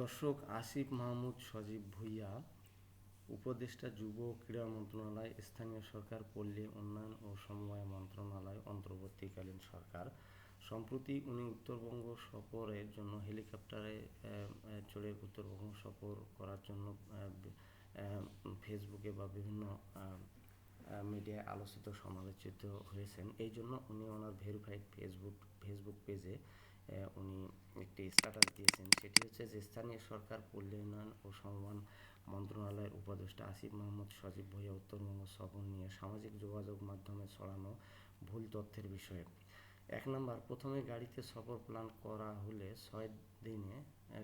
দর্শক আসিফ মাহমুদ সজীব ভুইয়া, উপদেষ্টা যুব ক্রীড়া মন্ত্রণালয়, স্থানীয় সরকার, পল্লী উন্নয়ন ও সমবায় মন্ত্রণালয়, অন্তর্বর্তীকালীন সরকার। সম্প্রতি উনি উত্তরবঙ্গ সফরের জন্য হেলিকপ্টারে চড়ে উত্তরবঙ্গ সফর করার জন্য ফেসবুকে বা বিভিন্ন মিডিয়ায় আলোচিত, সমালোচিত হয়েছেন। এই জন্য উনি ওনার ভেরিফাইড ফেসবুক ফেসবুক পেজে উনি একটি স্ট্যাটাস দিয়েছেন। সেটি হচ্ছে যে, স্থানীয় সরকার পল্লী উন্নয়ন ও সমবান মন্ত্রণালয়ের উপদেষ্টা আসিফ মোহাম্মদ সজীব ভূঁইয়া, উত্তরবঙ্গ সফর নিয়ে সামাজিক যোগাযোগ মাধ্যমে ছড়ানো ভুল তথ্যের বিষয়ে। এক নম্বর, প্রথমে গাড়িতে সফর প্ল্যান করা হলে ছয় দিনে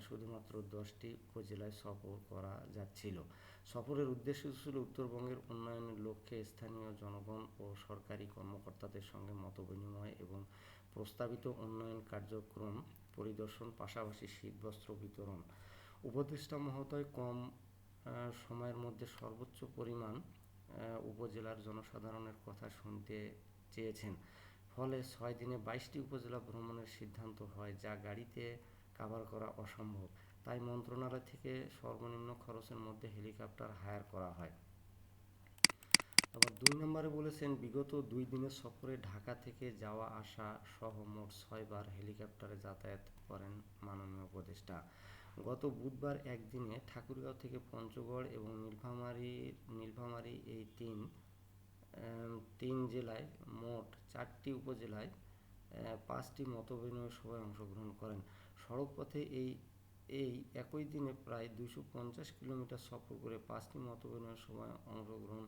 শুধুমাত্র দশটি উপজেলায় সফর করা যাচ্ছিল। সফরের উদ্দেশ্য ছিল উত্তরবঙ্গের উন্নয়নের লক্ষ্যে স্থানীয় জনগণ ও সরকারি কর্মকর্তাদের সঙ্গে মতবিনিময় এবং প্রস্তাবিত উন্নয়ন কার্যক্রম পরিদর্শন, পাশাপাশি শীতবস্ত্র বিতরণ। উপদেষ্টা মহোদয় কম সময়ের মধ্যে সর্বোচ্চ পরিমাণ উপজেলার জনসাধারণের কথা শুনতে চেয়েছেন। ফলে ছয় দিনে বাইশটি উপজেলা ভ্রমণের সিদ্ধান্ত হয় যা গাড়িতে কাভার করা অসম্ভব। তাই মন্ত্রণালয় থেকে সর্বনিম্ন খরচের মধ্যে হেলিকপ্টার হায়ার করা হয়। আবার দুই নম্বরে বলেছেন, বিগত দুই দিনের সফরে ঢাকা থেকে যাওয়া আসা সহ মোট ছয়বার হেলিকপ্টারে যাতায়াত করেন মাননীয় উপদেষ্টা। গত বুধবার একদিনে ঠাকুরগাঁও থেকে পঞ্চগড় এবং নীলফামারী নীলফামারী এই তিন তিন জেলায় মোট চারটি উপজেলায় পাঁচটি মতবিনিময় সভায় অংশগ্রহণ করেন। সড়কপথে এই এই একই দিনে প্রায় দুশো পঞ্চাশ কিলোমিটার সফর করে পাঁচটি মতবিনিময় সভায় অংশগ্রহণ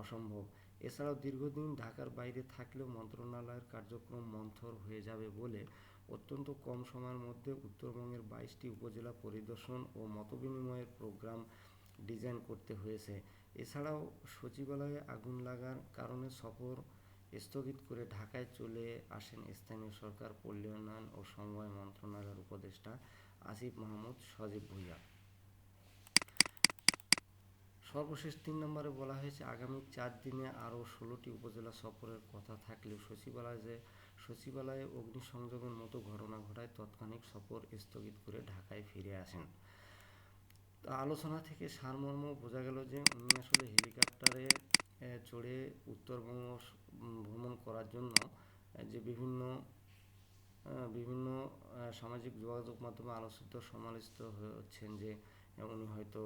অসম্ভব। এছাড়াও দীর্ঘদিন ঢাকার বাইরে থাকলেও মন্ত্রণালয়ের কার্যক্রম মন্থর হয়ে যাবে বলে অত্যন্ত কম সময়ের মধ্যে উত্তরবঙ্গের বাইশটি উপজেলা পরিদর্শন ও মতবিনিময়ের প্রোগ্রাম ডিজাইন করতে হয়েছে। এছাড়াও সচিবালয়ে আগুন লাগার কারণে সফর স্থগিত করে ঢাকায় চলে আসেন স্থানীয় সরকার উন্নয়ন ও সমবায় মন্ত্রণালয়ের উপদেষ্টা আসিফ মাহমুদ সজীব ভুইয়া। সর্বশেষ তিন নম্বরে বলা হয়েছে, আগামী চার দিনে আরও ষোলোটি উপজেলা সফরের কথা থাকলেও সচিবালয় যে, সচিবালয়ে অগ্নিসংযোগের মতো ঘটনা ঘটায়, তৎক্ষণিক সফর স্থগিত করে ঢাকায় ফিরে আসেন। আলোচনা থেকে সারমর্ম বোঝা গেল যে উনি আসলে হেলিকপ্টারে চড়ে উত্তরবঙ্গ ভ্রমণ করার জন্য যে বিভিন্ন বিভিন্ন সামাজিক যোগাযোগ মাধ্যমে আলোচিত, সমালোচিত হচ্ছেন যে উনি হয়তো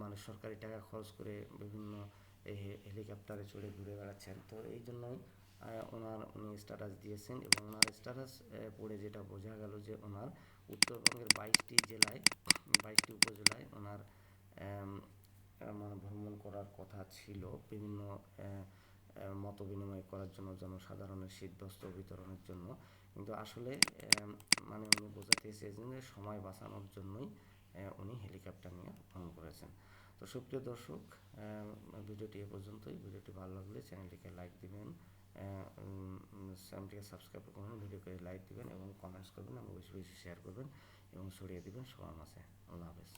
মানে সরকারি টাকা খরচ করে বিভিন্ন হেলিকপ্টারে চড়ে ঘুরে বেড়াচ্ছেন। তো এই জন্যই ওনার, উনি স্ট্যাটাস দিয়েছেন এবং ওনার স্ট্যাটাস পড়ে যেটা বোঝা গেল যে ওনার উত্তরবঙ্গের বাইশটি জেলায়, বাইশটি উপজেলায় ওনার মানে ভ্রমণ করার কথা ছিল। বিভিন্ন মত বিনিময় করার জন্য, জনসাধারণের শীতবস্ত্র বিতরণের জন্য। কিন্তু আসলে মানে উনি বোঝাতে চেয়েছেন যে সময় বাঁচানোর জন্যই উনি হেলিকপ্টার নিয়ে ভ্রমণ করেছেন। তো সুপ্রিয় দর্শক ভিডিওটি এ পর্যন্তই। ভিডিওটি ভালো লাগলে চ্যানেলটিকে লাইক দিবেন চ্যানেলটিকে সাবস্ক্রাইব করবেন ভিডিওকে লাইক দিবেন এবং কমেন্টস করবেন এবং বেশি বেশি শেয়ার করবেন এবং ছড়িয়ে দেবেন সবার মাঝে। আল্লাহ হাফেজ।